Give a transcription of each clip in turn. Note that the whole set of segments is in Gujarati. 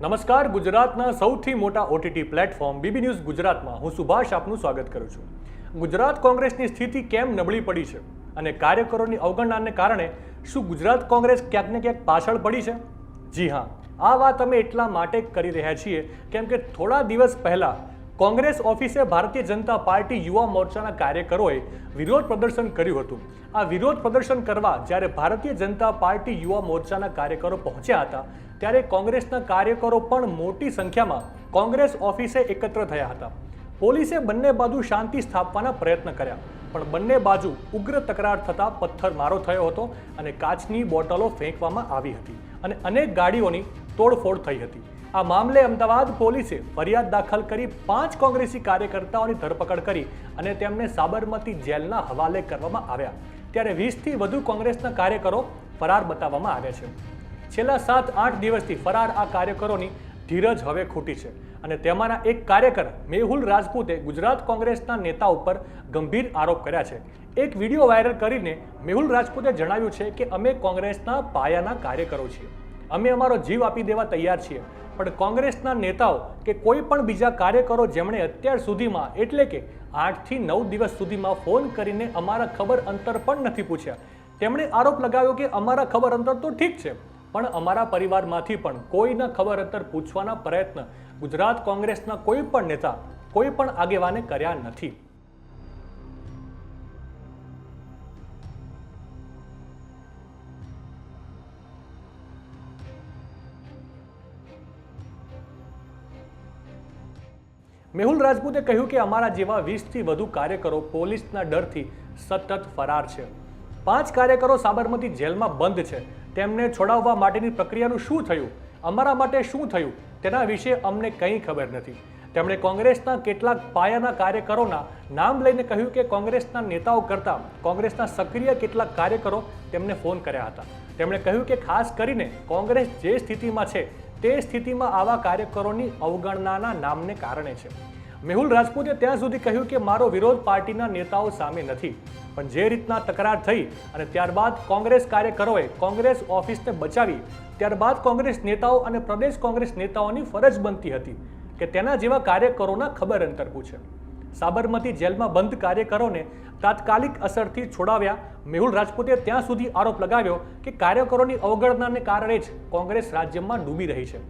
નમસ્કાર, ગુજરાતના સૌથી મોટા ઓટીટી પ્લેટફોર્મ બીબી ન્યૂઝ ગુજરાતમાં. હું સુભાષ આપનું સ્વાગત કરું છું. ગુજરાત કોંગ્રેસની સ્થિતિ કેમ નબળી પડી છે અને કાર્યકરોની અવગણનાને કારણે શું ગુજરાત કોંગ્રેસ ક્યાંક ને ક્યાંક પાછળ પડી છે? જી હા, આ વાત અમે એટલા માટે કરી રહ્યા છીએ કેમ કે થોડા દિવસ પહેલા કોંગ્રેસ ઓફિસે ભારતીય જનતા પાર્ટી યુવા મોરચાના કાર્યકરોએ વિરોધ પ્રદર્શન કર્યું હતું. આ વિરોધ પ્રદર્શન કરવા જ્યારે ભારતીય જનતા પાર્ટી યુવા મોરચાના કાર્યકરો પહોંચ્યા હતા ત્યારે કોંગ્રેસના કાર્યકરો પણ મોટી સંખ્યામાં કોંગ્રેસ ઓફિસે એકત્ર થયા હતા. પોલીસે બંને બાજુ શાંતિ સ્થાપવાના પ્રયત્ન કર્યા, પણ બંને બાજુ ઉગ્ર તકરાર થતાં પથ્થરમારો થયો હતો અને કાચની બોટલો ફેંકવામાં આવી હતી અને અનેક ગાડીઓની તોડફોડ થઈ હતી. આ મામલે અમદાવાદ પોલીસે ફરિયાદ દાખલ કરી પાંચ કોંગ્રેસી કાર્યકર્તાઓની ધરપકડ કરી અને તેમને સાબરમતી જેલના હવાલે કરવામાં આવ્યા. ત્યારે વીસથી વધુ કોંગ્રેસના કાર્યકરો ફરાર બતાવવામાં આવ્યા છે. છેલ્લા સાત, આઠ દિવસથી ફરાર આ કાર્યકરોની ધીરજ હવે ખૂટી છે અને તેમાંના એક કાર્યકર મેહુલ રાજપૂતે ગુજરાત કોંગ્રેસના નેતા ઉપર ગંભીર આરોપ કર્યા છે. એક વીડિયો વાયરલ કરીને મેહુલ રાજપૂતે જણાવ્યું છે કે અમે કોંગ્રેસના પાયાના કાર્યકરો છીએ. અમે અમારો જીવ આપી દેવા તૈયાર છીએ. પણ કોંગ્રેસના નેતાઓ કે કોઈ પણ બીજા કાર્યકરો જેમણે અત્યાર સુધીમાં, એટલે કે આઠથી નવ દિવસ સુધીમાં ફોન કરીને અમારા ખબર અંતર પણ નથી પૂછ્યા. તેમણે આરોપ લગાવ્યો કે અમારા ખબર અંતર તો ઠીક છે. પણ અમારા પરિવારમાંથી પણ કોઈને ખબર અંતર પૂછવાના પ્રયત્ન ગુજરાત કોંગ્રેસના કોઈ પણ નેતા, કોઈ પણ આગેવાને કર્યા નથી. મેહુલ રાજપૂતે કહ્યું કે અમારા જેવા વીસથી વધુ કાર્યકરો પોલીસના ડરથી સતત ફરાર છે. પાંચ કાર્યકરો સાબરમતી જેલમાં બંધ છે. તેમને છોડાવવા માટેની પ્રક્રિયાનું શું થયું? અમારા માટે શું થયું? તેના વિશે અમને કંઈ ખબર નથી. તેમણે કોંગ્રેસના કેટલાક પાયાના કાર્યકરોના નામ લઈને કહ્યું કે કોંગ્રેસના નેતાઓ કરતાં કોંગ્રેસના સક્રિય કેટલાક કાર્યકરો તેમને ફોન કર્યા હતા. તેમણે કહ્યું કે ખાસ કરીને કોંગ્રેસ જે સ્થિતિમાં છે તે સ્થિતિમાં આવા કાર્યકરોની અવગણનાના નામને કારણે છે. મેહુલ રાજપૂતે ત્યાં સુધી કહ્યું કે મારો વિરોધ પાર્ટીના નેતાઓ સામે નથી. પણ જે રીતના તકરાર થઈ અને ત્યારબાદ કોંગ્રેસ કાર્યકરોએ કોંગ્રેસ ઓફિસને બચાવી, ત્યારબાદ કોંગ્રેસ નેતાઓ અને પ્રદેશ કોંગ્રેસ નેતાઓની ફરજ બનતી હતી કે તેના જેવા કાર્યકરોના ખબર અંતર પૂછે. સાબરમતી જેલમાં બંધ કાર્યકરોને તાત્કાલિક અસરથી છોડાવ્યા. મેહુલ રાજપૂતે ત્યાં સુધી આરોપ લગાવ્યો કે કાર્યકરોની અવગણનાને કારણે જ કોંગ્રેસ રાજ્યમાં ડૂબી રહી છે.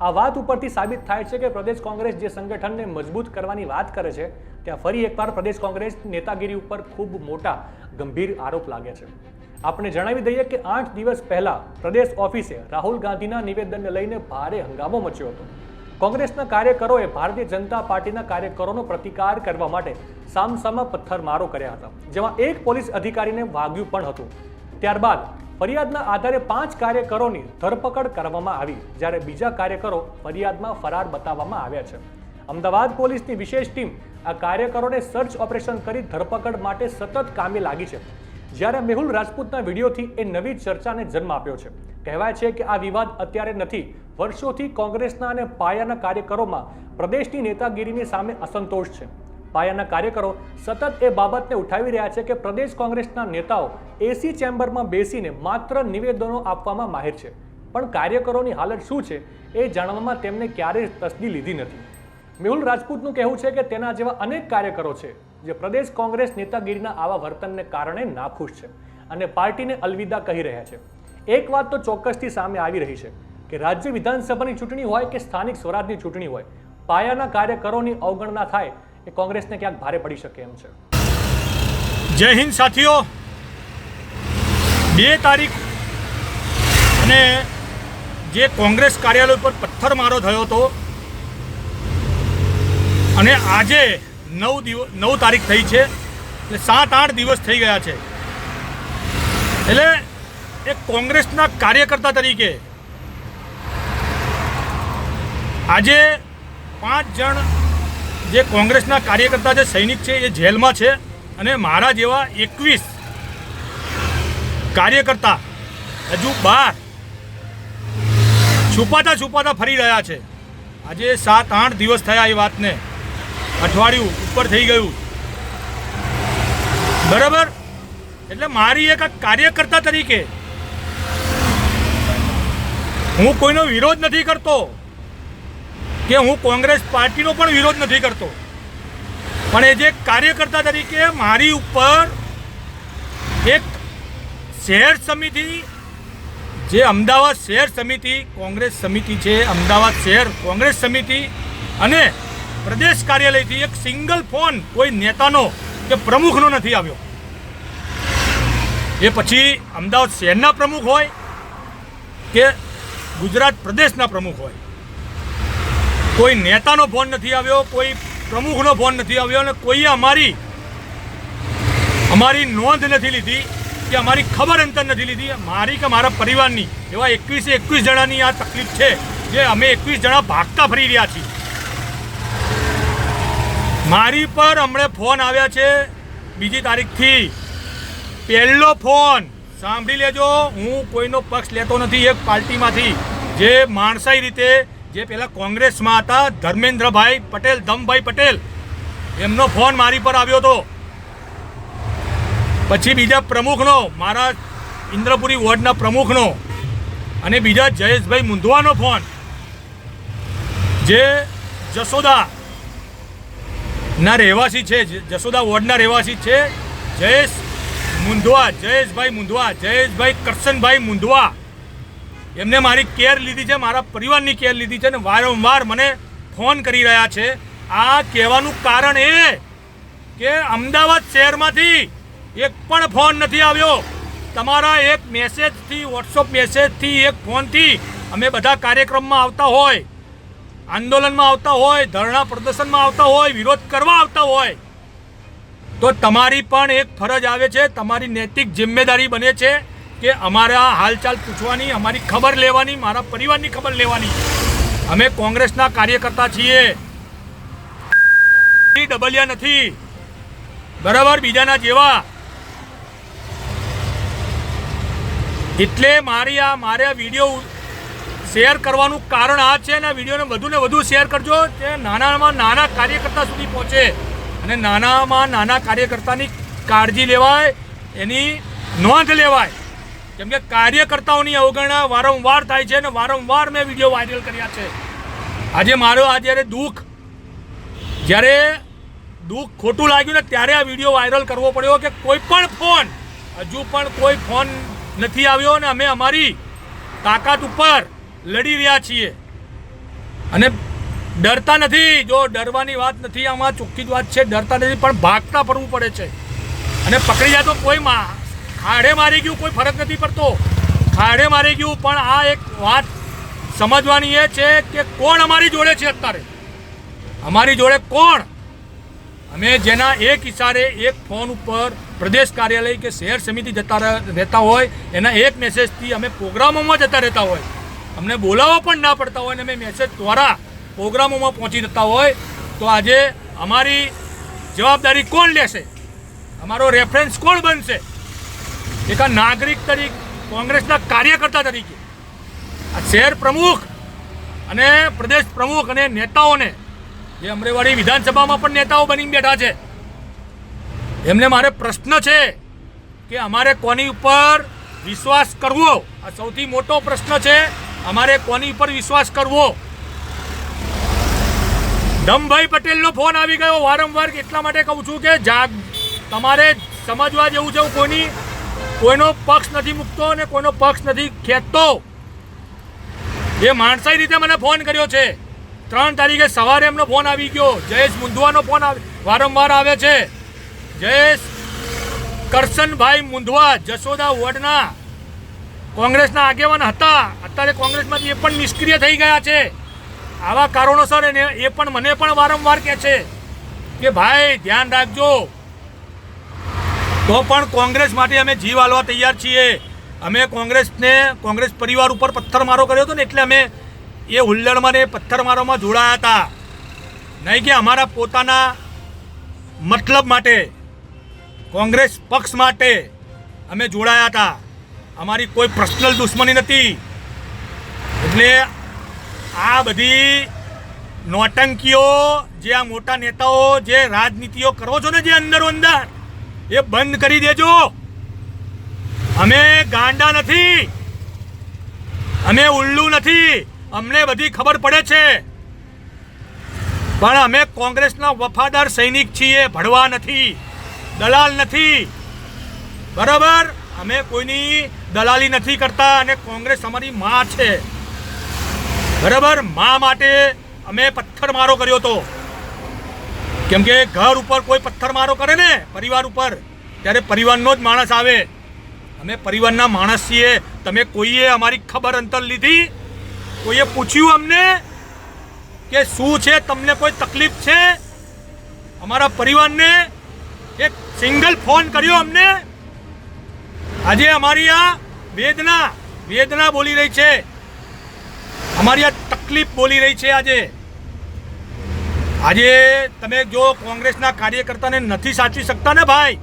આ વાત ઉપરથી સાબિત થાય છે કે પ્રદેશ કોંગ્રેસ જે સંગઠનને મજબૂત કરવાની વાત કરે છે, ત્યાં ફરી એકવાર પ્રદેશ કોંગ્રેસ નેતાગીરી ઉપર ખૂબ મોટા, ગંભીર આરોપ લાગે છે. આપણે જણાવી દઈએ કે આઠ દિવસ પહેલા પ્રદેશ ઓફિસે રાહુલ ગાંધીના નિવેદનને લઈને ભારે હંગામો મચ્યો હતો. કોંગ્રેસના કાર્યકરોએ ભારતીય જનતા પાર્ટીના કાર્યકરોનો પ્રતિકાર કરવા માટે સામસામા પથ્થરમારો કર્યા હતા, જેમાં એક પોલીસ અધિકારીને વાગ્યું પણ હતું. ત્યારબાદ ફરિયાદના આધારે પાંચ કાર્યકરોની ધરપકડ કરવામાં આવી, જ્યારે બીજા કાર્યકરો ફરિયાદમાં ફરાર બતાવવામાં આવ્યા છે. અમદાવાદ પોલીસની વિશેષ ટીમ આ કાર્યકરોને સર્ચ ઓપરેશન કરી ધરપકડ માટે સતત કામે લાગી છે. જ્યારે મેહુલ રાજપૂતના વિડીયોથી એ નવી ચર્ચાને જન્મ આપ્યો છે. કહેવાય છે કે આ વિવાદ અત્યારે નથી. વર્ષોથી કોંગ્રેસના અને પાયાના કાર્યકરોમાં પ્રદેશની નેતાગીરીની સામે અસંતોષ છે. પાયાના કાર્યકરો સતત એ બાબતને ઉઠાવી રહ્યા છે કે પ્રદેશ કોંગ્રેસના નેતાઓ એસી ચેમ્બરમાં બેસીને માત્ર નિવેદનો આપવામાં માહિર છે. પણ કાર્યકરોની હાલત શું છે એ જાણવામાં તેમને ક્યારેય તસદી લીધી નથી. મેહુલ રાજપૂતનું કહેવું છે કે તેના જેવા અનેક કાર્યકરો છે જે પ્રદેશ કોંગ્રેસ નેતાગીરીના આવા વર્તનને કારણે નાખુશ છે અને પાર્ટીને અલવિદા કહી રહ્યા છે. એક વાત તો ચોક્કસથી સામે આવી રહી છે કે રાજ્ય વિધાનસભાની ચૂંટણી હોય કે સ્થાનિક સ્વરાજની ચૂંટણી હોય, પાયાના કાર્યકરોની અવગણના થાય એ કોંગ્રેસને ક્યાંક ભારે પડી શકે એમ છે. જય હિન્દ સાથીઓ. બે તારીખ અને જે કોંગ્રેસ કાર્યાલય પર પથ્થરમારો થયો હતો અને આજે નવ દિવસ, નવ તારીખ થઈ છે, એટલે સાત, આઠ દિવસ થઈ ગયા છે. એટલે એક કોંગ્રેસના કાર્યકર્તા તરીકે આજે પાંચ જણ જે કોંગ્રેસના કાર્યકર્તા જે સૈનિક છે, એ જેલમાં છે અને મારા જેવા એકવીસ કાર્યકર્તા હજુ બાર છુપાતા છુપાતા ફરી રહ્યા છે. આજે સાત આઠ દિવસ થયા એ વાતને. અઠવાડિયું ઉપર થઈ ગયું. બરાબર? એટલે મારી એક કાર્યકર્તા તરીકે હું કોઈનો વિરોધ નથી કરતો. કે હું કોંગ્રેસ પાર્ટીનો પણ વિરોધ નથી કરતો. પણ એ જે કાર્યકર્તા તરીકે મારી ઉપર એક શહેર સમિતિ, જે અમદાવાદ શહેર સમિતિ, કોંગ્રેસ સમિતિ છે, અમદાવાદ શહેર કોંગ્રેસ સમિતિ અને પ્રદેશ કાર્યાલયથી એક સિંગલ ફોન કોઈ નેતાનો કે પ્રમુખનો નથી આવ્યો. એ પછી અમદાવાદ શહેરના પ્રમુખ હોય કે ગુજરાત પ્રદેશના પ્રમુખ હોય. કોઈ નેતાનો ફોન નથી આવ્યો, કોઈ પ્રમુખનો ફોન નથી આવ્યો અને કોઈએ અમારી અમારી નોંધ નથી લીધી કે અમારી ખબર અંતર નથી લીધી. મારી કે મારા પરિવારની એવા એકવીસે એકવીસ જણાની આ તકલીફ છે જે અમે એકવીસ જણા ભાગતા ફરી રહ્યા છીએ. મારી પર હમણે ફોન આવ્યા છે. બીજી તારીખથી પહેલો ફોન. સાંભળી લેજો, હું કોઈનો પક્ષ લેતો નથી, એક પાર્ટીમાંથી. જે માણસાઈ રીતે જે પહેલાં કોંગ્રેસમાં હતા, ધર્મેન્દ્રભાઈ પટેલ, ધમભાઈ પટેલ, એમનો ફોન મારી પર આવ્યો હતો. પછી બીજા પ્રમુખનો, મારા ઇન્દ્રપુરી વોર્ડના પ્રમુખનો, અને બીજા જયેશભાઈ મુંધવાનો ફોન, જે જસોદા ના રહેવાસી છે જસોદા વોર્ડના રહેવાસી છે, જયેશ મુંધવા, જયેશભાઈ મુંધવા, જયેશભાઈ કરશનભાઈ મુંધવા એમને મારી કેર લીધી છે, મારા પરિવારની કેર લીધી છે અને વારંવાર મને ફોન કરી રહ્યા છે. આ કહેવાનું કારણ એ કે અમદાવાદ શહેરમાંથી એક પણ ફોન નથી આવ્યો. તમારા એક મેસેજથી વોટ્સઅપ મેસેજથી, એક ફોનથી અમે બધા કાર્યક્રમમાં આવતા હોય, આંદોલનમાં આવતા હોય, ધરણા પ્રદર્શનમાં આવતા હોય, વિરોધ કરવા આવતા હોય, તો તમારી પણ એક ફરજ આવે છે, તમારી નૈતિક જિમ્મેદારી બને છે. કે અમારા હાલચાલ પૂછવાની, અમારી ખબર લેવાની, મારા પરિવારની ખબર લેવાની. અમે કોંગ્રેસના કાર્યકર્તા છીએ. ડબલિયા નથી. બરાબર, બીજાના જેવા. એટલે મારી આ, મારે આ વીડિયો શેર કરવાનું કારણ આ છે ને, આ વિડીયોને વધુ ને વધુ શેર કરજો, તે નાનામાં નાના કાર્યકર્તા સુધી પહોંચે. અને નાનામાં નાના કાર્યકર્તાની કાળજી લેવાય, એની નોંધ લેવાય. કેમ કે કાર્યકર્તાઓની અવગણના વારંવાર થાય છે અને વારંવાર મેં વીડિયો વાયરલ કર્યા છે. આજે મારો આ જ્યારે દુઃખ જ્યારે દુઃખ ખોટું લાગ્યું ને ત્યારે આ વીડિયો વાયરલ કરવો પડ્યો કે કોઈ પણ ફોન, હજુ પણ કોઈ ફોન નથી આવ્યો અને અમે અમારી તાકાત ઉપર લડી રહ્યા છીએ. અને ડરતા નથી, જો ડરવાની વાત નથી, આમાં ચોખ્ખી જ વાત છે, ડરતા નથી, પણ ભાગતા ફરવું પડે છે. અને પકડી જાય તો કોઈ ખાડે મારી ગયું, કોઈ ફરક નથી પડતો. ખાડે મારી ગયું, પણ આ એક વાત સમજવાની એ છે કે કોણ અમારી જોડે છે અત્યારે? અમારી જોડે કોણ? અમે જેના એક ઇશારે એક ફોન ઉપર પ્રદેશ કાર્યાલય કે શહેર સમિતિ જતા રહેતા હોય, એના એક મેસેજથી અમે પ્રોગ્રામોમાં જતા રહેતા હોય. અમને બોલાવવા પણ ના પડતા હોય અને અમે મેસેજ દ્વારા પ્રોગ્રામોમાં પહોંચી જતા હોય. તો આજે અમારી જવાબદારી કોણ લેશે? અમારો રેફરન્સ કોણ બનશે? એક નાગરિક તરીકે કોંગ્રેસના કાર્યકર્તા તરીકે. આ શહેર પ્રમુખ અને પ્રદેશ પ્રમુખ અને નેતાઓને, જે અમરેવાડી વિધાનસભામાં પણ નેતાઓ બની બેઠા છે, એમને મારે પ્રશ્ન છે કે અમારે કોની ઉપર વિશ્વાસ કરવો? આ સૌથી મોટો પ્રશ્ન છે, અમારે કોની ઉપર વિશ્વાસ કરવો? ધમભાઈ પટેલનો ફોન આવી ગયો. વારંવાર એટલા માટે કહું છું કે જાગ, તમારે સમજવા જેવું છે હું કોઈની પક્ષ નથી મૂકતો અને કોઈનો પક્ષ નથી ખેંચતો. એ માણસાઈ રીતે મને ફોન કર્યો છે. ત્રણ તારીખે સવારે એમનો ફોન આવી ગયો. જયેશ મુંધવાનો ફોન વારંવાર આવે છે. જયેશ કરશનભાઈ મુંધવા જશોદા વોર્ડના કોંગ્રેસના આગેવાન હતા. અત્યારે કોંગ્રેસમાંથી એ પણ નિષ્ક્રિય થઈ ગયા છે. આવા કારણોસર એને એ પણ મને પણ વારંવાર કહે છે કે, ભાઈ, ધ્યાન રાખજો. તો પણ કોંગ્રેસ માટે અમે જીવ હાલવા તૈયાર છીએ. અમે કોંગ્રેસને, કોંગ્રેસ પરિવાર ઉપર પથ્થરમારો કર્યો હતો ને એટલે અમે એ હુલ્લડમાં ને પથ્થરમારોમાં જોડાયા હતા. નહીં કે અમારા પોતાના મતલબ માટે, કોંગ્રેસ પક્ષ માટે અમે જોડાયા હતા. અમારી કોઈ પર્સનલ દુશ્મની નથી. એટલે આ બધી નોટંકીઓ, જે આ મોટા નેતાઓ, જે રાજનીતિઓ કરો છો ને જે અંદરો અંદર એ બંધ કરી દેજો. અમે ગાંડા નથી. અમે ઉલ્લુ નથી. અમને બધી ખબર પડે છે. પણ અમે કોંગ્રેસના વફાદાર સૈનિક છીએ, ભડવા નથી, દલાલ નથી. બરાબર? અમે કોઈની દલાલી નથી કરતા અને કોંગ્રેસ અમારી માં છે. બરાબર? માં માટે અમે પથ્થરમારો કર્યો હતો. કેમ કે ઘર ઉપર કોઈ પથ્થરમારો કરે ને પરિવાર ઉપર, ત્યારે પરિવારનો જ માણસ આવે. અમે પરિવારના માણસ છીએ. તમે કોઈએ અમારી ખબર અંતર લીધી? કોઈએ પૂછ્યું અમને કે શું છે, તમને કોઈ તકલીફ છે? અમારા પરિવારને એક સિંગલ ફોન કર્યો અમને. આજે અમારી આ વેદના વેદના બોલી રહી છે. અમારી આ તકલીફ બોલી રહી છે આજે. આજે તમે જો કોંગ્રેસના કાર્યકર્તાને નથી સાચવી શકતા ને ભાઈ,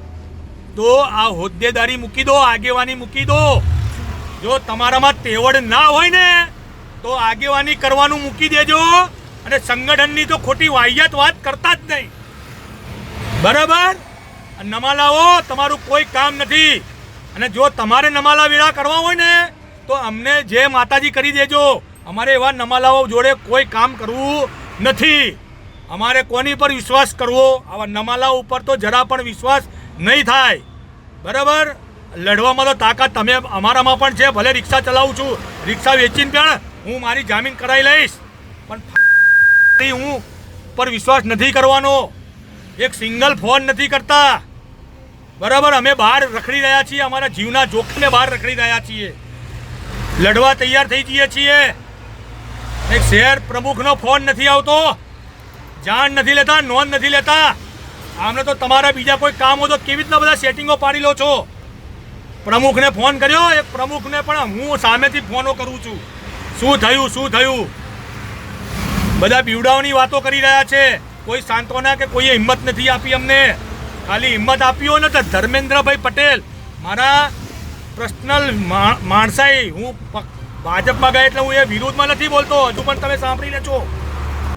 તો આ હોદ્દેદારી મૂકી દો, આગેવાની મૂકી દો. જો તમારામાં તેવડ ના હોય ને, તો આગેવાની કરવાનું મૂકી દેજો અને સંગઠનની તો ખોટી વાહિયાત વાત કરતા જ નહીં. બરાબર? નમાલાઓ, તમારું કોઈ કામ નથી. અને જો તમારે નમાલા વેળા કરવા હોય ને, તો અમને જે માતાજી કરી દેજો. અમારે એવા નમાલાઓ જોડે કોઈ કામ કરવું નથી. અમારે કોની પર વિશ્વાસ કરવો? આવા નમાલા ઉપર તો જરા પણ વિશ્વાસ નહીં થાય. બરાબર? લડવામાં તો તાકાત તમે અમારામાં પણ છે. ભલે રિક્ષા ચલાવું છું. રિક્ષા વેચીને પણ હું મારી જામીન કરાવી લઈશ. પણ હું પર વિશ્વાસ નથી કરવાનો. એક સિંગલ ફોન નથી કરતા. બરાબર? અમે બહાર રખડી રહ્યા છીએ. અમારા જીવના જોખમે બહાર રખડી રહ્યા છીએ. લડવા તૈયાર થઈ જઈએ છીએ. એક શહેર પ્રમુખનો ફોન નથી આવતો. જાણ નથી લેતા, નોંધ નથી લેતા. આમને તો તમારા બીજા કોઈ કામ હોય તો કેવી રીતના બધા સેટિંગો પાડી લો છો? પ્રમુખને ફોન કર્યો, એ પ્રમુખને પણ હું સામેથી ફોનો કરું છું. શું થયું શું થયું? બધા બીવડાઓની વાતો કરી રહ્યા છે. કોઈ સાંત્વના કે કોઈએ હિંમત નથી આપી અમને. ખાલી હિંમત આપી હોય ને તો ધર્મેન્દ્રભાઈ પટેલ, મારા પર્સનલ માણસાઈ, હું ભાજપમાં ગયા એટલે હું એ વિરોધમાં નથી બોલતો. હજુ પણ તમે સાંભળી લેજો